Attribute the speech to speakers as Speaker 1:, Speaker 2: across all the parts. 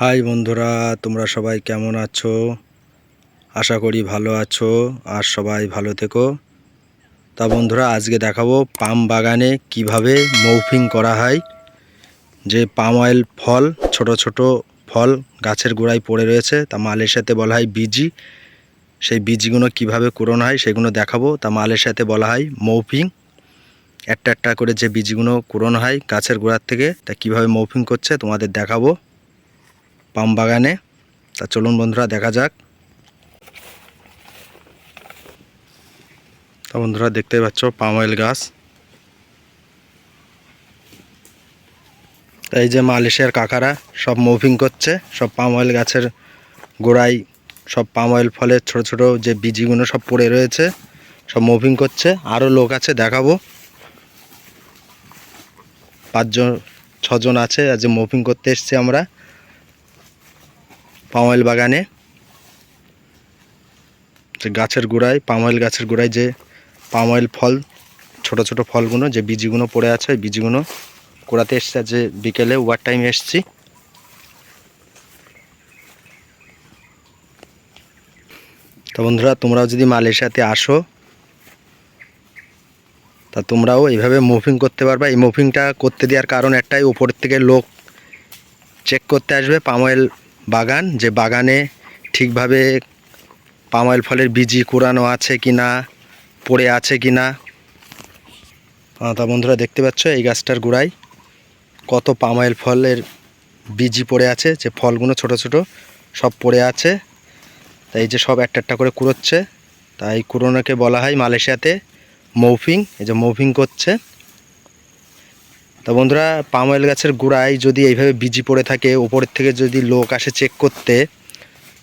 Speaker 1: High বন্ধুরা, তোমরা সবাই কেমন আছো? আশা করি ভালো আছো আর সবাই ভালো থেকো। তা বন্ধুরা, আজকে দেখাবো পাম বাগানে কীভাবে মৌফিং করা হয়। যে পাম অয়েল ফল, ছোট ছোট ফল গাছের গোড়ায় পড়ে রয়েছে, তা মালের সাথে বলা হয় বিজি সেই বীজগুলো কীভাবে কুড়োনো হয় সেগুলো দেখাবো। তা মালের সাথে বলা হয় মৌফিং। একটা একটা করে যে বীজগুলো কুড়োনো হয় গাছের গোড়ার থেকে, তা কীভাবে মৌফিং করছে তোমাদের দেখাবো। পাম বাগানে। তা চলুন বন্ধুরা, দেখা যাক। তা বন্ধুরা দেখতে পাচ্ছ পাম অয়েল গাছ। এই যে মালয়েশিয়ার কাকারা সব মুভিং করছে, সব পাম অয়েল গাছের গোড়ায়, সব পাম অয়েল ফলের ছোট ছোট যে বীজগুলো সব পড়ে রয়েছে, সব মুভিং করছে। আরও লোক আছে, দেখাবো। পাঁচজন, ছজন আছে, আজ মুভিং করতে এসছি আমরা। পাম অয়েল বাগানে। যে গাছের গোড়ায় পাম গাছের গোড়ায় যে পাম অয়েল ফল, ছোট ছোট ফলগুলো, যে বীজগুলো পড়ে আছে, ওই বীজগুলো কোড়াতে এসছে যে বিকেলে ওভার টাইম এসছি। তো বন্ধুরা, তোমরাও যদি মালয়েশিয়াতে আসো, তা তোমরাও এইভাবে মুভিং করতে পারবা। এই মুভিংটা করতে দেওয়ার কারণ একটাই, উপরের থেকে লোক চেক করতে আসবে পাম অয়েল বাগান, যে বাগানে ঠিকভাবে পাম অয়েল ফলের বীজি কুড়ানো আছে কি না পড়ে আছে কি না তা বন্ধুরা দেখতে পাচ্ছ এই গাছটার গোড়ায় কত পাম অয়েল ফলের বীজি পড়ে আছে, যে ফলগুলো ছোট ছোট সব পড়ে আছে। তাই যে সব একটা একটা করে কুড়োচ্ছে। তাই কুড়োনোকে বলা হয় মালয়েশিয়াতে মৌফিং। এই যে মৌফিং করছে। তা বন্ধুরা, পাম অয়েল গাছের গোড়ায় যদি এইভাবে বিজি পড়ে থাকে উপরের থেকে যদি লোক আসে চেক করতে,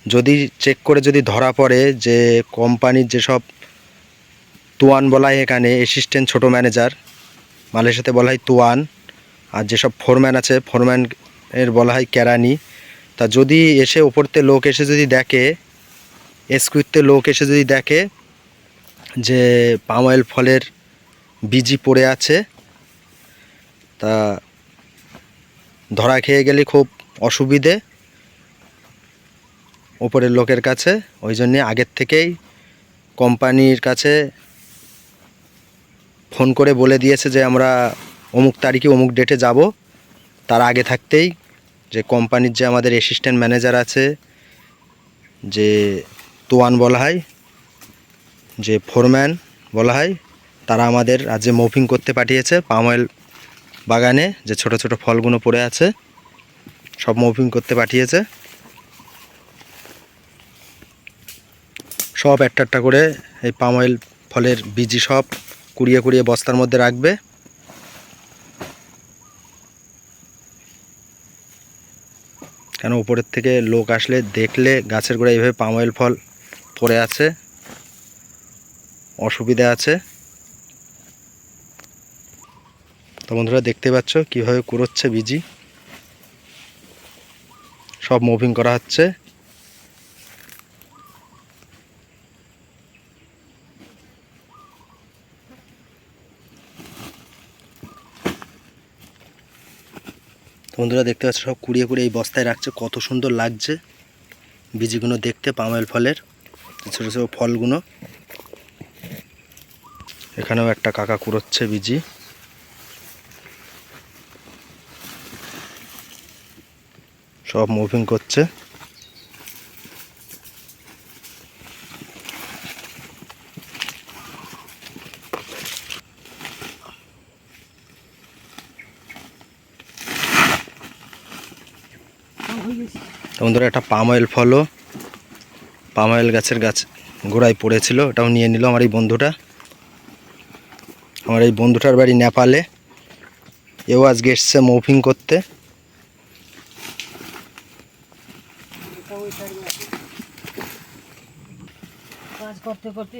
Speaker 1: যদি চেক করে যদি ধরা পড়ে যে কোম্পানির যেসব তুয়ান বলা হয় এখানে অ্যাসিস্ট্যান্ট ছোট ম্যানেজার মালয়েশিয়াতে বলা হয় তুয়ান, আর যেসব ফোরম্যান আছে ফোরম্যান এর বলা হয় কেরানি, তা যদি এসে ওপরতে লোক এসে যদি দেখে এসকুইতে লোক এসে যদি দেখে যে পাম অয়েল ফলের বিজি পড়ে আছে তা ধরা খেয়ে গেলে খুব অসুবিধে ওপরের লোকের কাছে। ওই জন্যে আগের থেকেই কোম্পানির কাছে ফোন করে বলে দিয়েছে যে, আমরা অমুক তারিখে অমুক ডেটে যাব। তার আগে থাকতেই যে, কোম্পানির যে আমাদের অ্যাসিস্ট্যান্ট ম্যানেজার আছে, যে তোয়ান বলা হয়, যে ফোরম্যান বলা হয়, তারা আমাদের আজ যে মুভিং করতে পাঠিয়েছে পাম অয়েল বাগানে যে ছোট ছোট ফলগুলো পড়ে আছে, সব মুভিং করতে পাঠিয়েছে। সব একটা একটা করে এই পাম অয়েল ফলের বীজি সব কুড়িয়ে কুড়িয়ে বস্তার মধ্যে রাখবে। কেন উপরের থেকে লোক আসলে দেখলে গাছের গোড়ায় এইভাবে পাম অয়েল ফল পড়ে আছে, অসুবিধা আছে। তো বন্ধুরা দেখতে পাচ্ছ কীভাবে কুড়োচ্ছে বিজি। সব মুভিং করা হচ্ছে। বন্ধুরা দেখতে পাচ্ছ সব কুড়িয়ে কুড়িয়ে এই বস্তায় রাখছে, কত সুন্দর লাগছে। বীজিগুলো দেখতে পামেল ফলের, ছোটো ছোটো ফলগুলো। এখানেও একটা কাকা কুড়োচ্ছে বিজি। সব মুভিং করছে। বন্ধুরা একটা পাম অয়েল ফলও। পাম অয়েল গাছের গাছ গোড়ায় পড়েছিল ওটাও নিয়ে নিল আমার এই বন্ধুটা। আমার এই বন্ধুটার বাড়ি নেপালে। এও আজকে এসছে মৌফিং করতে।
Speaker 2: করতে করতে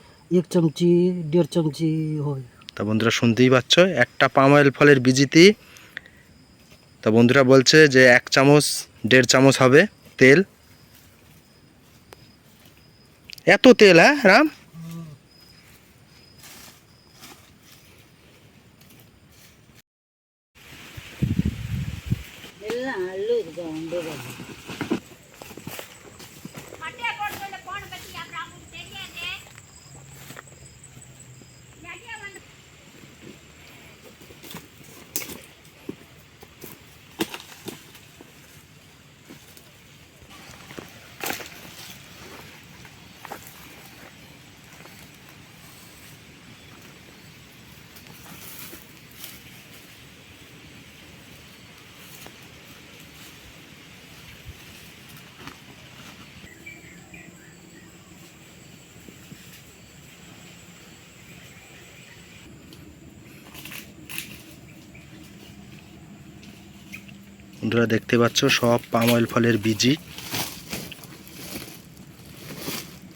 Speaker 2: এক চামচি
Speaker 1: দেড়
Speaker 2: চামচি হয়।
Speaker 1: তা বন্ধুরা শুনতেই পাচ্ছ একটা পাম অয়েল ফলের বিজিতে। তা বন্ধুরা বলছে যে এক চামচ দেড় চামচ হবে তেল। এত তেল হ্যাঁ রাম? আলু বন্ধুরা দেখতে পাচ্ছ, সব পাম অয়েল ফলের বিজি।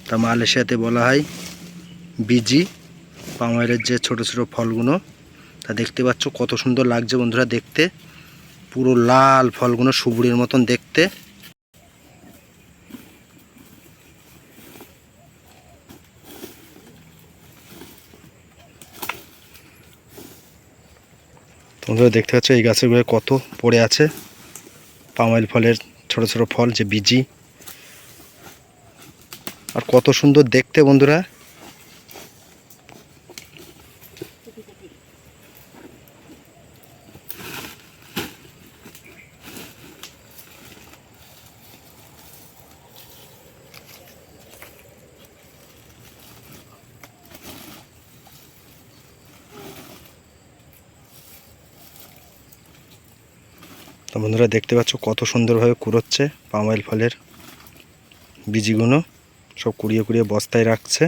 Speaker 1: তা মালয়েশিয়াতে বলা হয় বিজি পাম অয়েলের যে ছোট ছোট ফলগুলো। তা দেখতে পাচ্ছ, কত সুন্দর লাগছে বন্ধুরা দেখতে। পুরো লাল ফলগুলো সুবুরির মতন দেখতে। তোমরা দেখতে পাচ্ছ, এই গাছের গোড়ায় কত পড়ে আছে। পাম অয়েল ফলের ছোট ছোট ফল যে বিজি আর কত সুন্দর দেখতে বন্ধুরা। তো বন্ধুরা দেখতে পাচ্ছ কত সুন্দরভাবে কুড়োচ্ছে পাম অয়েল ফলের বীজিগুলো। সব কুড়িয়ে কুড়িয়ে বস্তায় রাখছে।